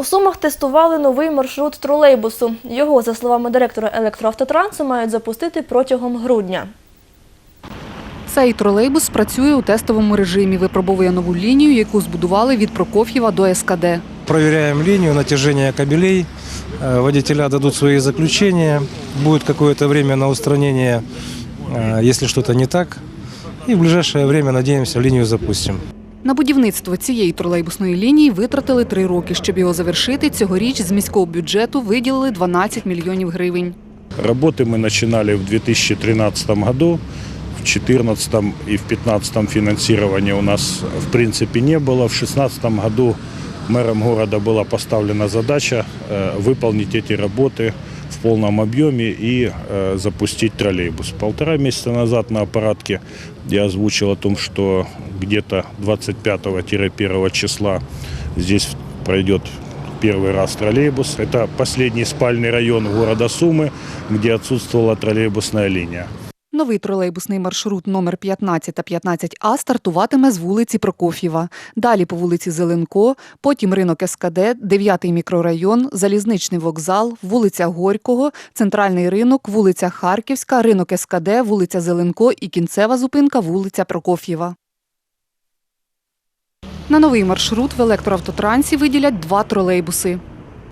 У Сумах тестували новий маршрут тролейбусу. Його, за словами директора електроавтотрансу, мають запустити протягом грудня. Цей тролейбус працює у тестовому режимі, випробовує нову лінію, яку збудували від Прокоф'єва до СКД. Проверяем линию, натяжение кабелей. Э, Водителя дадут свои заключения. Будет какое-то время на устранение, э, если что-то не так. И в ближайшее время, надеемся, линию запустим. На будівництво цієї тролейбусної лінії витратили три роки. Щоб його завершити, цьогоріч з міського бюджету виділили 12 мільйонів гривень. Работы мы начинали в 2013 году, в 2014 и в 2015 финансирования у нас в принципе не было. В 2016 году мэром города была поставлена задача э, выполнить эти работы в полном объеме и э, запустить троллейбус. Полтора месяца назад на аппаратке я озвучил о том, что где-то 25-1 числа здесь пройдет первый раз троллейбус. Это последний спальный район города Сумы, где отсутствовала троллейбусная линия. Новий тролейбусний маршрут номер 15 та 15А стартуватиме з вулиці Прокоф'єва. Далі по вулиці Зеленко, потім ринок СКД, 9-й мікрорайон, залізничний вокзал, вулиця Горького, центральний ринок, вулиця Харківська, ринок СКД, вулиця Зеленко і кінцева зупинка вулиця Прокоф'єва. На новий маршрут в електроавтотрансі виділять два тролейбуси.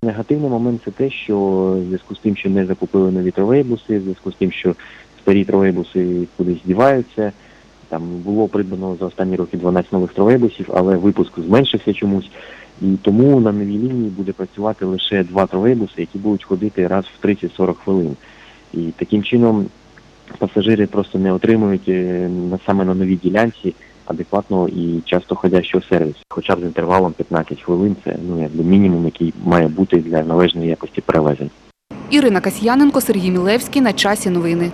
Негативний момент це те, що в зв'язку з тим, що не закупили нові тролейбуси, в зв'язку з тим, що старі тролейбуси кудись діваються. Там було придбано за останні роки 12 нових тролейбусів, але випуск зменшився чомусь. І тому на новій лінії буде працювати лише два тролейбуси, які будуть ходити раз в 30-40 хвилин. І таким чином пасажири просто не отримують е, саме на новій ділянці адекватного і часто ходячого сервісу. Хоча б з інтервалом 15 хвилин це ну якби мінімум, який має бути для належної якості перевезень. Ірина Касьяненко, Сергій Мілевський. На часі новини.